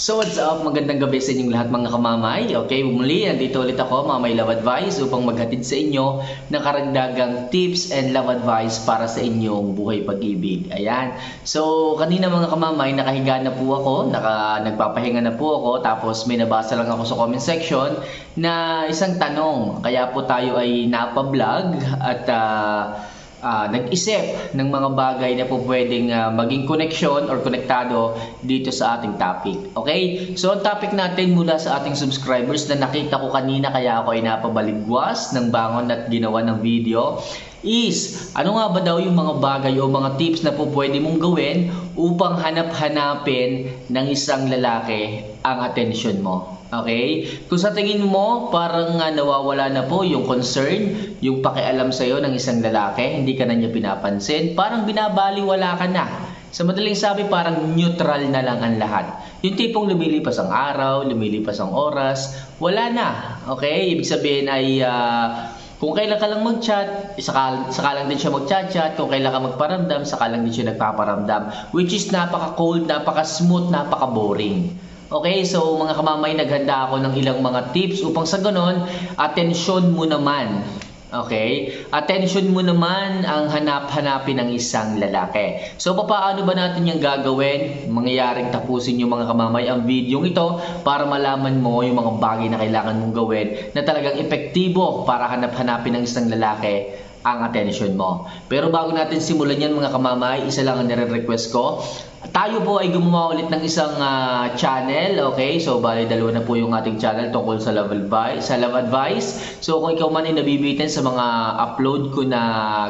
So what's up? Magandang gabi sa inyong lahat mga kamamay. Okay, muli, nandito ulit ako, Mamay Love Advice, upang maghatid sa inyo ng karagdagang tips and love advice para sa inyong buhay pag-ibig. Ayan. So, kanina mga kamamay, nakahiga na po ako, naka, nagpapahinga na po ako, tapos may nabasa lang ako sa comment section na isang tanong. Kaya po tayo ay napa-vlog at ah, ah, nag-isip ng mga bagay na po pwedeng ah, maging connection or konektado dito sa ating topic. Okay? So, ang topic natin mula sa ating subscribers na nakita ko kanina kaya ako ay napabaligwas ng bangon at ginawa ng video is ano nga ba daw yung mga bagay o mga tips na po pwede mong gawin upang hanap-hanapin ng isang lalaki ang attention mo. Okay? Kung sa tingin mo, parang nga nawawala na po yung concern, yung pakialam sa'yo ng isang lalaki, hindi ka na niya pinapansin, parang binabaliwala ka na. Sa madaling sabi, parang neutral na lang ang lahat. Yung tipong lumilipas ang araw, lumilipas ang oras, wala na. Okay? Ibig sabihin ay ah, kung kailan ka lang mag-chat, saka, din siya mag-chat-chat. Kung kailan ka magparamdam, saka lang din siya nagpaparamdam. Which is napaka-cold, napaka-smooth, napaka-boring. Okay, so mga kamamay, naghanda ako ng ilang mga tips upang sa ganon, atensyon mo naman. Okay? Attention mo naman ang hanap-hanapin ng isang lalaki. So, paano ba natin yung gagawin? Mangyayaring tapusin yung mga kamamay ang video ito para malaman mo yung mga bagay na kailangan mong gawin na talagang epektibo para hanap-hanapin ng isang lalaki ang attention mo. Pero bago natin simulan yan mga kamamay, isa lang ang nire-request ko. Tayo po ay gumawa ulit ng isang ah, channel, okay? So, bali dalawa na po yung ating channel tungkol sa love advice, sa love advice. So, kung ikaw man ay nabibitin sa mga upload ko na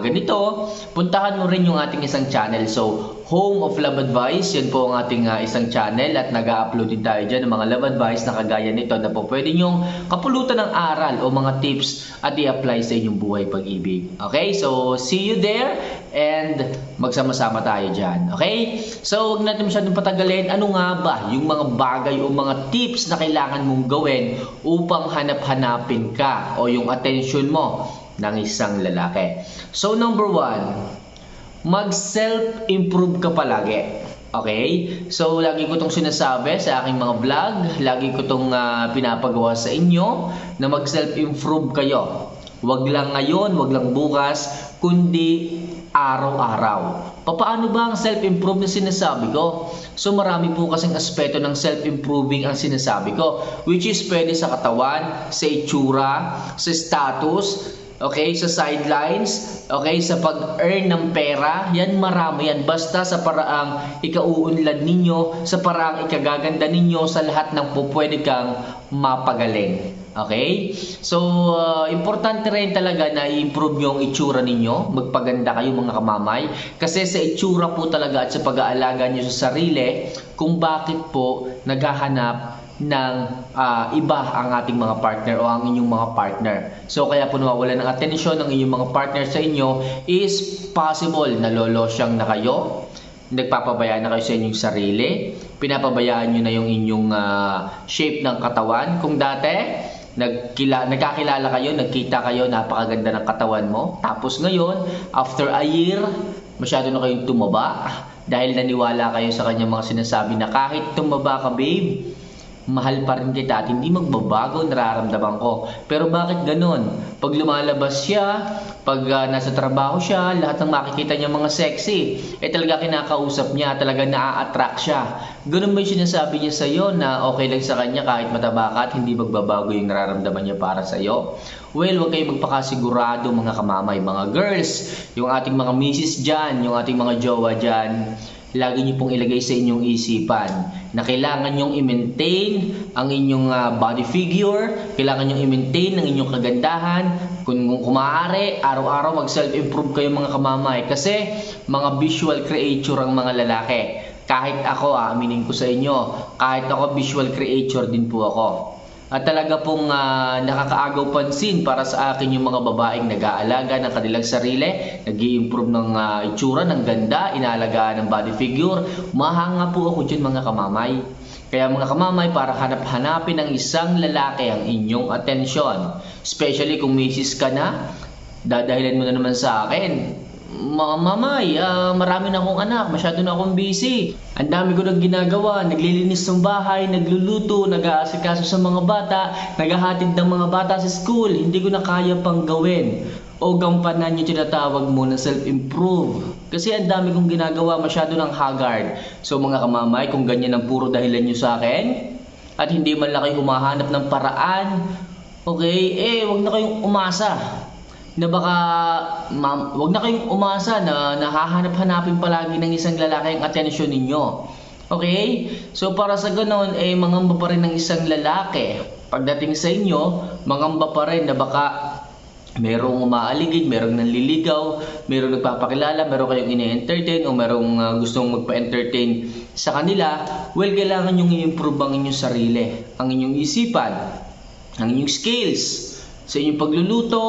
ganito, puntahan mo rin yung ating isang channel. So, Home of Love Advice, yan po ang ating ah, isang channel at nag-upload din tayo dyan ng mga love advice na kagaya nito na po pwede nyong kapulutan ng aral o mga tips at i-apply sa inyong buhay pag-ibig. Okay? So, see you there and magsama-sama tayo dyan. Okay? So, huwag natin masyadong patagalin. Ano nga ba yung mga bagay o mga tips na kailangan mong gawin upang hanap-hanapin ka o yung attention mo ng isang lalaki? So, number one, mag-self-improve ka palagi. Okay? So, lagi ko itong sinasabi sa aking mga vlog, lagi ko itong ah, pinapagawa sa inyo na mag-self-improve kayo. Wag lang ngayon, wag lang bukas, kundi araw-araw. Paano ba ang self-improve na sinasabi ko? So marami po kasing aspeto ng self-improving ang sinasabi ko, which is pwede sa katawan, sa itsura, sa status, okay, sa sidelines, okay, sa pag-earn ng pera, yan marami yan. Basta sa paraang ikauunlad ninyo, sa paraang ikagaganda ninyo, sa lahat ng pupwede kang mapagaling. Okay? So, uh, importante rin talaga na i-improve yung itsura ninyo. Magpaganda kayo mga kamamay. Kasi sa itsura po talaga at sa pag-aalaga nyo sa sarili, kung bakit po naghahanap ng ah, iba ang ating mga partner o ang inyong mga partner. So kaya po nawawala ng atensyon ng inyong mga partner sa inyo is possible na lolo siyang na kayo, nagpapabayaan na kayo sa inyong sarili, pinapabayaan nyo na yung inyong ah, shape ng katawan. Kung dati, nagkila, nagkakilala kayo, nagkita kayo, napakaganda ng katawan mo. Tapos ngayon, after a year, masyado na kayong tumaba dahil naniwala kayo sa kanyang mga sinasabi na kahit tumaba ka babe, mahal pa rin kita at hindi magbabago nararamdaman ko. Pero bakit ganun? Pag lumalabas siya, pag ah, nasa trabaho siya, lahat ng makikita niya mga sexy, eh talaga kinakausap niya, talaga naa-attract siya. Ganun ba yung sinasabi niya sa'yo na okay lang sa kanya kahit mataba ka at hindi magbabago yung nararamdaman niya para sa'yo? Well, huwag kayong magpakasigurado mga kamamay, mga girls, yung ating mga misis dyan, yung ating mga jowa dyan, lagi niyo pong ilagay sa inyong isipan na kailangan nyong i-maintain ang inyong ah, body figure, kailangan nyong i-maintain ang inyong kagandahan. Kung, kung maaari, araw-araw mag-self-improve kayo mga kamamay kasi mga visual creature ang mga lalaki. Kahit ako, ah, aminin ko sa inyo, kahit ako visual creature din po ako. At talaga pong ah, nakakaagaw pansin para sa akin yung mga babaeng nag-aalaga ng kanilang sarili, nag improve ng ah, itsura, ng ganda, inaalagaan ng body figure. Mahanga po ako dyan mga kamamay. Kaya mga kamamay, para hanap-hanapin ng isang lalaki ang inyong atensyon. Especially kung misis ka na, dadahilan mo na naman sa akin. Mamay, ah, marami na akong anak, masyado na akong busy. Ang dami ko nang ginagawa, naglilinis ng bahay, nagluluto, nag-aasikaso sa mga bata, naghahatid ng mga bata sa school, hindi ko na kaya pang gawin. O gampanan yung tinatawag mo na self-improve. Kasi ang dami kong ginagawa, masyado ng haggard. So mga kamamay, kung ganyan ang puro dahilan nyo sa akin, at hindi man lang kayo humahanap ng paraan, okay, eh, wag na kayong umasa na baka ma'am, wag na kayong umasa na nahahanap-hanapin palagi ng isang lalaki ang atensyon ninyo. Okay? So para sa ganoon eh mangamba pa rin ng isang lalaki. Pagdating sa inyo, mangamba pa rin na baka merong umaaligid, merong nanliligaw, merong nagpapakilala, merong kayong ine-entertain o merong uh, gustong magpa-entertain sa kanila, well, kailangan nyo i-improve ang inyong sarili, ang inyong isipan, ang inyong skills, sa inyong pagluluto,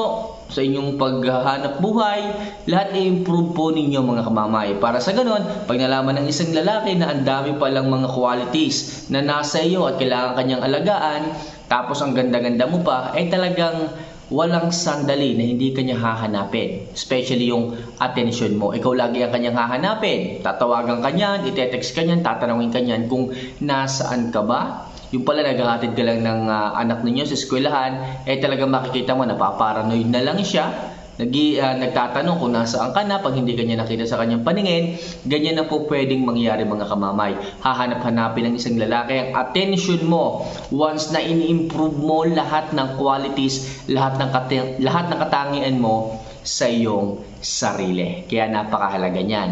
sa inyong paghahanap buhay, lahat i-improve po ninyo mga kamamay. Para sa ganon, pag nalaman ng isang lalaki na ang dami palang mga qualities na nasa iyo at kailangan kanyang alagaan, tapos ang ganda-ganda mo pa, ay talagang walang sandali na hindi kanya hahanapin. Especially yung attention mo. Ikaw lagi ang kanyang hahanapin. Tatawagan ka niyan, itetext ka niyan, tatanungin ka niyan kung nasaan ka ba, yung pala naghahatid ka lang ng ah, anak ninyo sa eskwelahan, eh talagang makikita mo napaparanoid na lang siya. Nag, ah, nagtatanong kung nasaan ka na pag hindi kanya nakita sa kanyang paningin, ganyan na po pwedeng mangyari mga kamamay. Hahanap-hanapin ng isang lalaki ang attention mo once na ini-improve mo lahat ng qualities, lahat ng, kati- lahat ng katangian mo sa iyong sarili. Kaya napakahalaga niyan.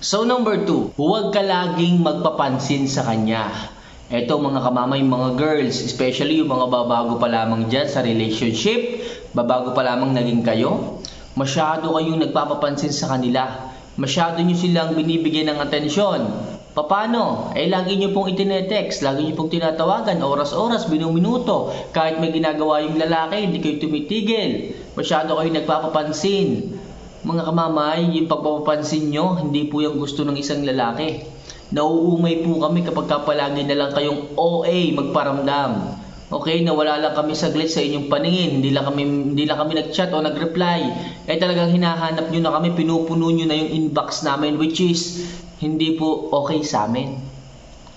So number two, huwag ka laging magpapansin sa kanya. Eto mga kamamay, mga girls, especially yung mga babago pa lamang dyan sa relationship, babago pa lamang naging kayo, masyado kayong nagpapapansin sa kanila. Masyado nyo silang binibigyan ng atensyon. Paano? Eh, lagi nyo pong itinetext, lagi nyo pong tinatawagan, oras-oras, minuminuto. Kahit may ginagawa yung lalaki, hindi kayo tumitigil. Masyado kayong nagpapapansin. Mga kamamay, yung pagpapapansin nyo, hindi po yung gusto ng isang lalaki. Nauumay po kami kapag ka palagi na lang kayong OA magparamdam. Okay, nawala lang kami saglit sa inyong paningin, hindi lang kami hindi lang kami nag-chat o nag-reply. Eh talagang hinahanap niyo na kami, pinupuno niyo na yung inbox namin which is hindi po okay sa amin.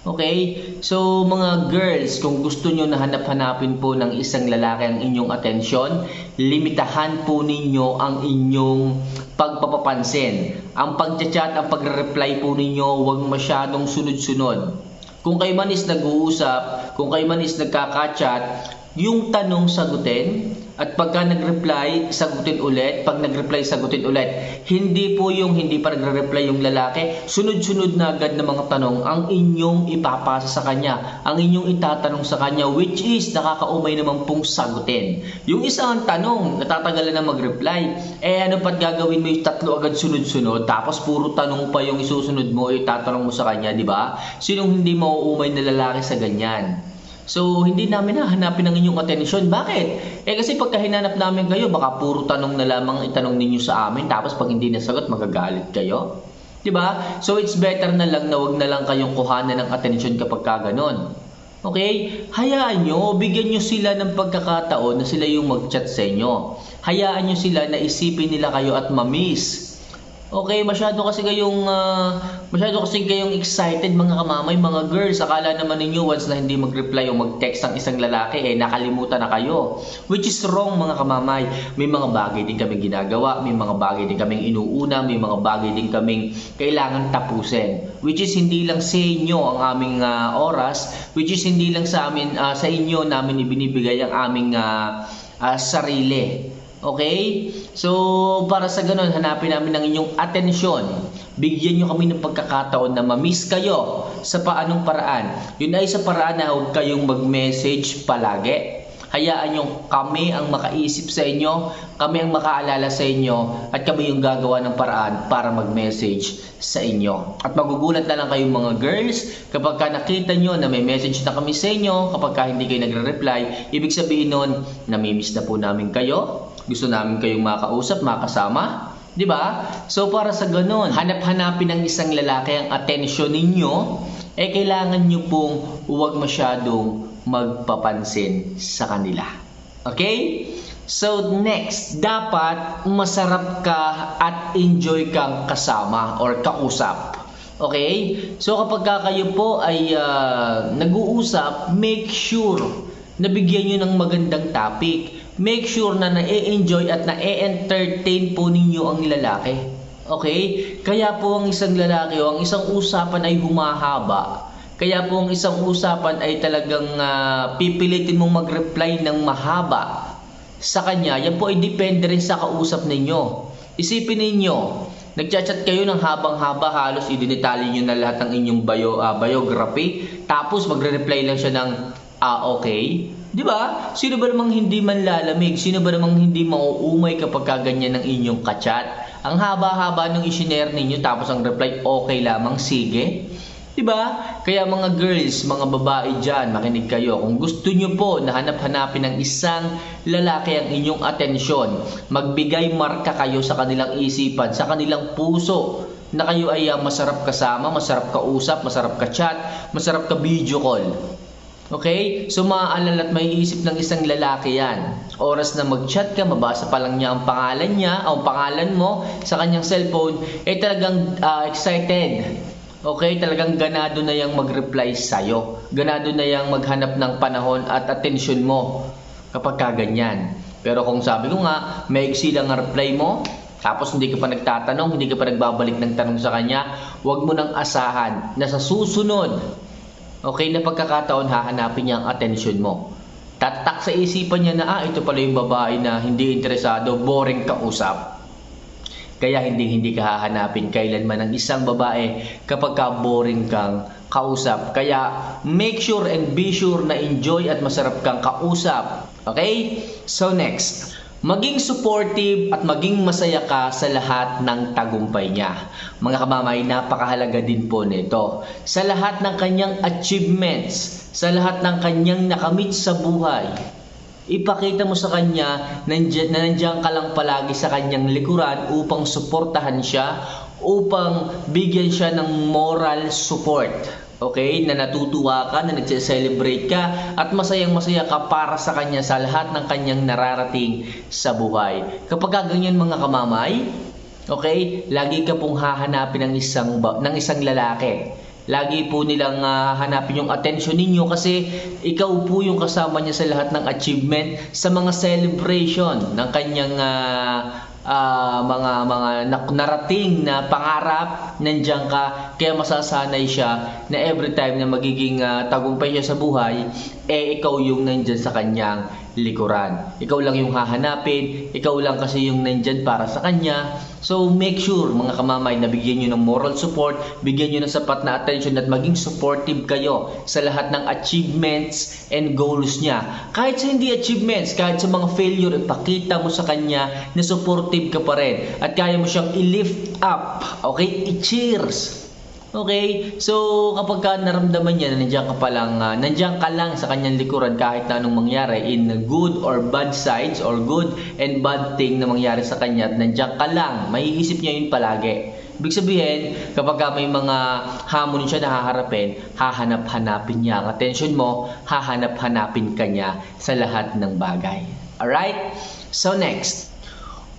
Okay? So, mga girls, kung gusto nyo na hanap-hanapin po ng isang lalaki ang inyong atensyon, limitahan po ninyo ang inyong pagpapapansin. Ang pag-chat, ang pagre-reply po ninyo, huwag masyadong sunod-sunod. Kung kayo man is nag-uusap, kung kayo man is nagkaka-chat, yung tanong sagutin, at pagka nag-reply, sagutin ulit. Pag nag-reply, sagutin ulit. Hindi po yung hindi pa nagre-reply yung lalaki. Sunod-sunod na agad ng mga tanong ang inyong ipapasa sa kanya. Ang inyong itatanong sa kanya which is nakakaumay naman pong sagutin. Yung isang tanong, natatagalan na mag-reply. Eh ano pat gagawin mo yung tatlo agad sunod-sunod tapos puro tanong pa yung isusunod mo, itatanong mo sa kanya, di ba? Sinong hindi mauumay na lalaki sa ganyan? So, hindi namin nahanapin ang inyong atensyon. Bakit? Eh kasi pagka hinanap namin kayo, baka puro tanong na lamang itanong ninyo sa amin, tapos pag hindi nasagot, magagalit kayo. 'Di ba? So, it's better na lang na wag na lang kayong kuhanan ng atensyon kapag ka. Okay? Hayaan nyo, bigyan nyo sila ng pagkakataon na sila yung mag-chat sa inyo. Hayaan nyo sila na isipin nila kayo at mamiss. Okay, masyado kasi kayong ah, masyado kasi kayong excited mga kamamay, mga girls. Akala naman ninyo once na hindi mag-reply o mag-text ang isang lalaki eh nakalimutan na kayo. Which is wrong mga kamamay. May mga bagay din kaming ginagawa, may mga bagay din kaming inuuna, may mga bagay din kaming kailangan tapusin. Which is hindi lang sa inyo ang aming ah, oras, which is hindi lang sa amin ah, sa inyo namin ibinibigay ang aming ah, ah, sarili. Okay? So, para sa ganun, hanapin namin ng inyong atensyon. Bigyan nyo kami ng pagkakataon na ma-miss kayo sa paanong paraan. Yun ay sa paraan na huwag kayong mag-message palagi. Hayaan nyo kami ang makaisip sa inyo, kami ang makaalala sa inyo, at kami yung gagawa ng paraan para mag-message sa inyo. At magugulat na lang kayong mga girls kapag ka nakita nyo na may message na kami sa inyo, kapag ka hindi kayo nagre-reply, ibig sabihin nun, namimiss na po namin kayo, gusto namin kayong makausap, makasama, 'di ba? So para sa ganun, hanap-hanapin ng isang lalaki ang atensyon ninyo, eh kailangan nyo pong huwag masyadong magpapansin sa kanila. Okay? So next, dapat masarap ka at enjoy kang kasama or kausap. Okay? So kapag ka kayo po ay ah, nag-uusap, make sure na bigyan nyo ng magandang topic. Make sure na na-enjoy at na-entertain po ninyo ang lalaki. Okay? Kaya po ang isang lalaki o ang isang usapan ay humahaba. Kaya po ang isang usapan ay talagang ah, pipilitin mong mag-reply ng mahaba sa kanya. Yan po ay depende rin sa kausap ninyo. Isipin ninyo, nagchat-chat kayo ng habang-haba halos idinitali nyo na lahat ng inyong bio, ah, biography tapos magre-reply lang siya ng ah okay. 'Di ba? Sino ba namang hindi manlalamig? Sino ba namang hindi mauumay kapag ka ganyan ng inyong kachat? Ang haba-haba ng isinare ninyo tapos ang reply okay lamang, sige. 'Di ba? Kaya mga girls, mga babae diyan, makinig kayo. Kung gusto niyo po na hanap-hanapin ng isang lalaki ang inyong atensyon, magbigay marka kayo sa kanilang isipan, sa kanilang puso na kayo ay ah, masarap kasama, masarap kausap, masarap ka chat, masarap ka video call. Okay? So maaalala at maiisip ng isang lalaki yan. Oras na mag-chat ka, mabasa pa lang niya ang pangalan niya, o ang pangalan mo sa kanyang cellphone, eh talagang ah, excited. Okay? Talagang ganado na yang mag-reply sa'yo. Ganado na yang maghanap ng panahon at atensyon mo kapag kaganyan. Pero kung sabi ko nga, maiksi lang ang reply mo, tapos hindi ka pa nagtatanong, hindi ka pa nagbabalik ng tanong sa kanya, huwag mo nang asahan na sa susunod, okay na pagkakataon hahanapin niya ang atensyon mo. Tatak sa isipan niya na, ah, ito pala yung babae na hindi interesado, boring kausap. Kaya hindi hindi ka hahanapin kailanman ng isang babae kapag ka boring kang kausap. Kaya make sure and be sure na enjoy at masarap kang kausap. Okay? So next, maging supportive at maging masaya ka sa lahat ng tagumpay niya. Mga kamamay, napakahalaga din po nito. Sa lahat ng kanyang achievements, sa lahat ng kanyang nakamit sa buhay, ipakita mo sa kanya na nandiyan ka lang palagi sa kanyang likuran upang suportahan siya, upang bigyan siya ng moral support. Okay? Na natutuwa ka, na nagse-celebrate ka, at masayang masaya ka para sa kanya sa lahat ng kanyang nararating sa buhay. Kapag ganyan mga kamamay, okay, lagi ka pong hahanapin ng isang, ng isang lalaki Lagi po nilang ah, hanapin yung attention ninyo kasi ikaw po yung kasama niya sa lahat ng achievement, sa mga celebration ng kanyang ah, ah, mga mga narating na pangarap, nandiyan ka, kaya masasanay siya na every time na magiging ah, tagumpay siya sa buhay, eh ikaw yung nandyan sa kanyang likuran. Ikaw lang yung hahanapin, ikaw lang kasi yung nandyan para sa kanya. So make sure mga kamamay na bigyan nyo ng moral support, bigyan nyo ng sapat na attention at maging supportive kayo sa lahat ng achievements and goals niya. Kahit sa hindi achievements, kahit sa mga failure, ipakita mo sa kanya na supportive ka pa rin at kaya mo siyang i-lift up, okay? I-cheers. Okay? So, kapag ka naramdaman niya na nandiyan ka pa lang, ah, nandiyan ka lang sa kanyang likuran kahit na anong mangyari in good or bad sides or good and bad thing na mangyari sa kanya at nandiyan ka lang, maiisip niya yun palagi. Ibig sabihin, kapag ka may mga hamon siya na haharapin, hahanap-hanapin niya ang attention mo, hahanap-hanapin ka niya sa lahat ng bagay. Alright? So next,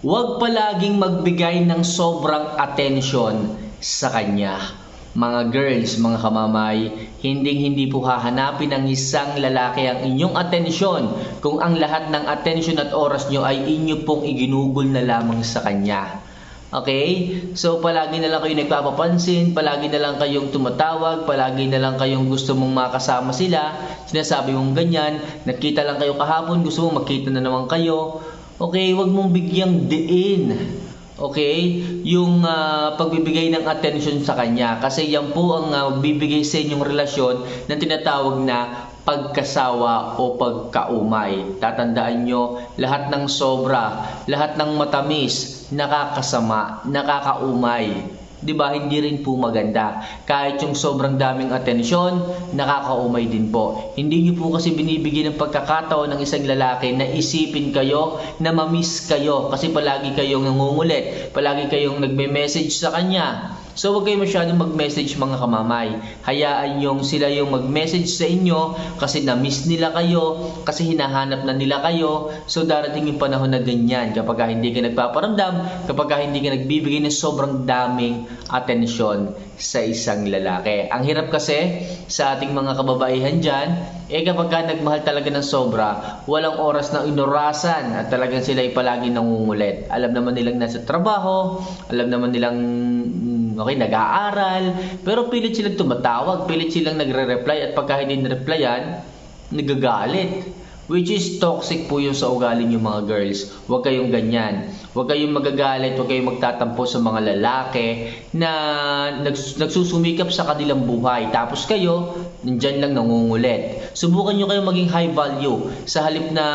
Huwag palaging magbigay ng sobrang attention sa kanya. Mga girls, mga kamamay, hinding-hindi po hahanapin ng isang lalaki ang inyong atensyon kung ang lahat ng atensyon at oras nyo ay inyo pong iginugol na lamang sa kanya. Okay? So, palagi na lang kayo nagpapapansin, palagi na lang kayong tumatawag, palagi na lang kayong gusto mong makasama sila, sinasabi mong ganyan, nakita lang kayo kahapon, gusto mong makita na naman kayo. Okay, wag mong bigyang diin. Okay? Yung ah, pagbibigay ng attention sa kanya. Kasi yan po ang ah, bibigay sa inyong relasyon na tinatawag na pagkasawa o pagkaumay. Tatandaan nyo, lahat ng sobra, lahat ng matamis, nakakasama, nakakaumay. 'Di ba? Hindi rin po maganda. Kahit yung sobrang daming atensyon, nakakaumay din po. Hindi niyo po kasi binibigyan ng pagkakataon ng isang lalaki na isipin kayo, na mamiss kayo kasi palagi kayong nangungulit, palagi kayong nagme-message sa kanya. So huwag kayo masyadong mag-message mga kamamay. Hayaan yung sila yung mag-message sa inyo kasi na-miss nila kayo, kasi hinahanap na nila kayo. So darating yung panahon na ganyan kapag ka hindi ka nagpaparamdam, kapag ka hindi ka nagbibigay ng sobrang daming atensyon sa isang lalaki. Ang hirap kasi sa ating mga kababaihan dyan, eh kapag ka nagmahal talaga ng sobra, walang oras na inurasan at talagang sila ay palagi nangungulit. Alam naman nilang nasa trabaho, alam naman nilang okay, nag-aaral, pero pilit silang tumatawag, pilit silang nagre-reply at pagka hindi na-replyan, nagagalit. Which is toxic po yung sa ugali niyo mga girls. Huwag kayong ganyan. Huwag kayong magagalit, huwag kayong magtatampo sa mga lalaki na nags- nagsusumikap sa kanilang buhay. Tapos kayo, nandyan lang nangungulit. Subukan nyo kayong maging high value. Sa halip na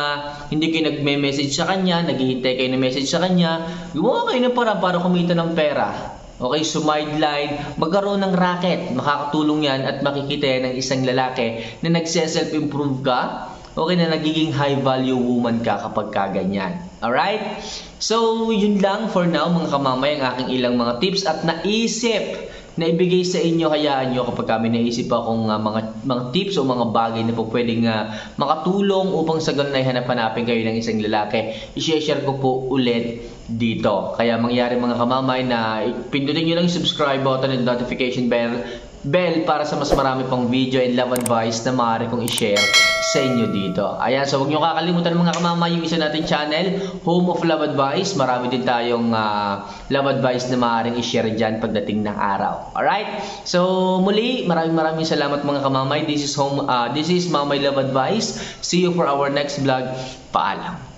hindi kayo nagme-message sa kanya, naghihintay kayo ng message sa kanya, gumawa kayo ng parang para kumita ng pera. Okay, sumideline, magkaroon ng racket. Makakatulong yan at makikita yan ng isang lalaki na nagse-self-improve ka. Okay, na nagiging high value woman ka kapag ka ganyan. Alright? So, yun lang for now mga kamamay ang aking ilang mga tips at naisip na ibigay sa inyo, hayaan nyo kapag kami naisip akong uh, mga, mga tips o mga bagay na po pwedeng uh, makatulong upang sa ganun ay hanap-hanapin kayo ng isang lalaki. I-share ko po ulit dito. Kaya mangyari mga kamamay na pindutin nyo lang yung subscribe button and notification bell bell para sa mas marami pang video and love advice na maaari kong i-share sa inyo dito. Ayan, so huwag nyo kakalimutan mga kamamay yung isa nating channel, Home of Love Advice. Marami din tayong uh, love advice na maaaring i-share dyan pagdating ng araw. Alright? So muli, maraming maraming salamat mga kamamay. This is home uh, this is Mamay Love Advice. See you for our next vlog. Paalam.